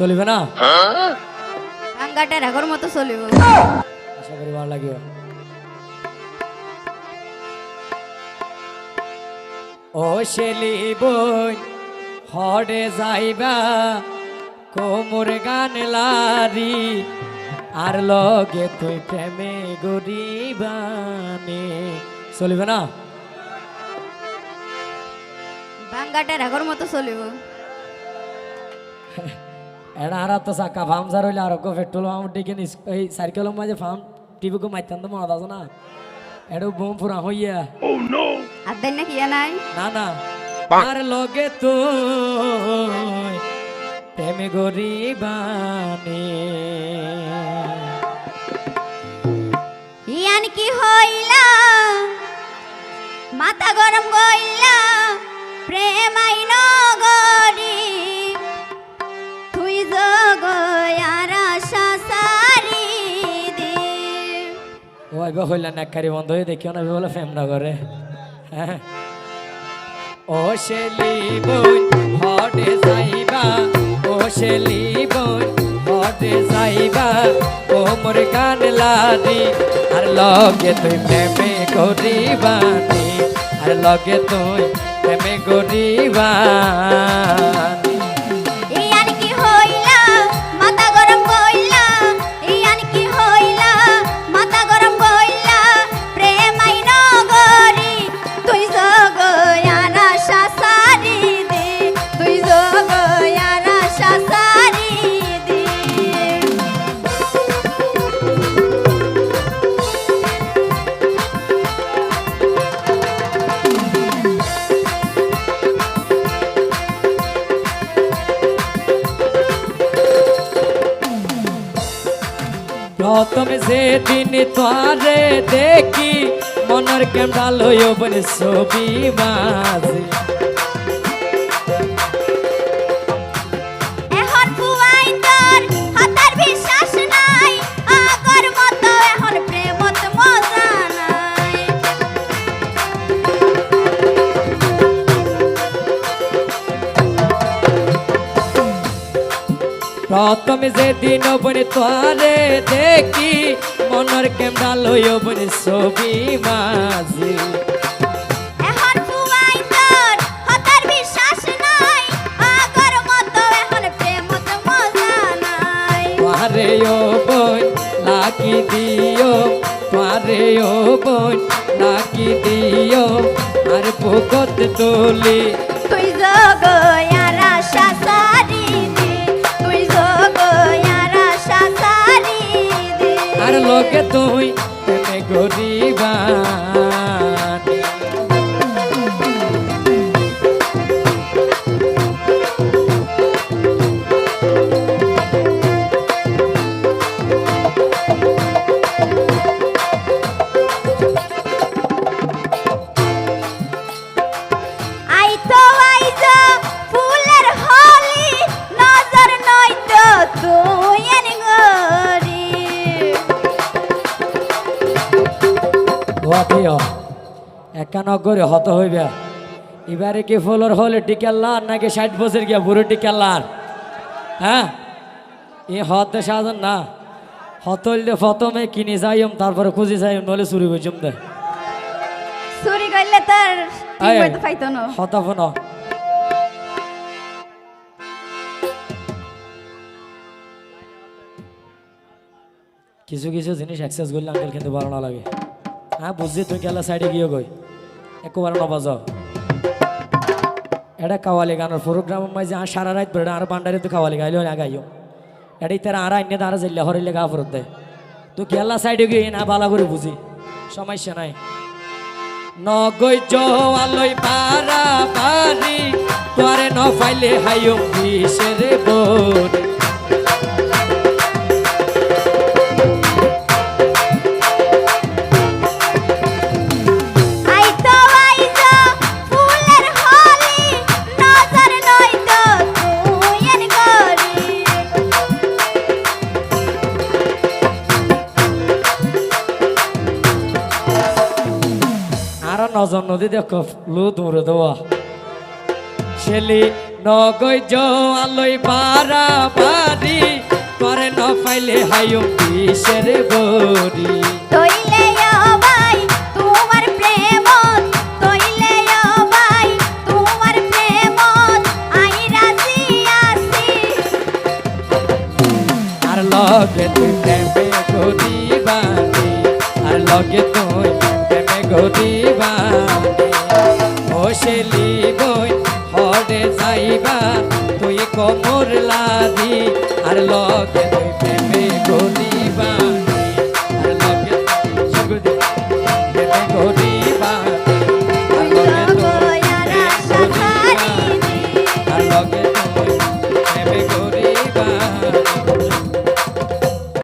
চলিবে না? ভাঙ্গাটা রাগর মতো চলিব। আশা করি ভালো লাগিব। ও শেলি বই হরে যাইবা কোমর গান লারি আর লগে তুই প্রেমে গরিবানে চলিবে না? ভাঙ্গাটা রাগর মতো চলিব। এটা আর তো চাকা ফার্ম সার হইলে আর পেট্রোল পাম্প টিকে এই সাইকেলের মাঝে ফার্ম টিভিকে মাইতাম তো মনে আছে না এটা বোম ফুরা হইয়া আর দেন না কিয়া নাই না না আর লগে তুই প্রেমে গরিবানে ইয়ান কি হইলা মাথা গরম গইলা প্রেম আইন ও এবার হইলা নাকারি বন্ধ হয়ে দেখিও না বলে ফেমনা করে হ্যাঁ। ও শেলি বোন, হটে যাইবা। ও শেলি বোন, হটে যাইবা। ও মোর গান লাদি, আর লগে তুই প্রেমে গরিবানি আর লগে তুই প্রেমে গরিবানি প্রথমে যেদিন তোরে দেখি মনের লয় বলে ছবি মাঝে। প্রথমে যেদিন বনে তোরে দেখি মনের কেমটা লয় বলে ছবি মাঝে। তোরে ও বোন লাকি দিও তোরে ও বোন লাকি দিও আর পুকত তুলি। তুই জগয়ার আর লোকে তুই প্রেমে গরিবানি একা নগরে হত হইবে। এবারে কি ফুলর হলে টিকাল্লার নাকি ষাট বছর গিয়া বুড়ো টিকাল্লার হ্যাঁ? এ হতে সাধন না। হতললে প্রথমে কিনে যাইম তারপরে খুঁজে যাইম নলে চুরি করছুম দে। চুরি করলে তার আয়, ঠিক মতো পাইতো না। হত ফোন কিছু কিছু জিনিস অ্যাক্সেস করলে আঙ্কেল কিন্তু ভালো না লাগে। হ্যাঁ বুঝছি তুই গেলা সাইডে গিয়ে গই একবার না বাজাও এটা কাওয়ালি গানের প্রোগ্রাম মাঝে আর সারা রাত বেড়ে আর বান্ডারে তো কাওয়ালি গাইলে আগাইও এটাই তারা আর আইনে তারা জিল্লা হরিলে গা ফরত দেয়। তুই গেলা সাইডে গিয়ে না বালা করে বুঝি সমস্যা নাই। নগৈ জোয়ালই পারা পারি তোরে ন ফাইলে হাইও বিশেরে বোন। আর নজন নদী দেখো লু দূরে দেওয়া। ছেলি নগৈ জোয়ালই পারা পারি হইলে হায়ুম বিষের বরি তইলে ভাই তোমার প্রেম তইলে ভাই তোমার প্রেম আই রাজি আছি। আর লগে তুই প্রেমে গদিবানি আর লগে তুই প্রেমে গদিবানি বই হরে যাইবা। তুই কমর লাদি আর লগে তুই প্রেমে গদি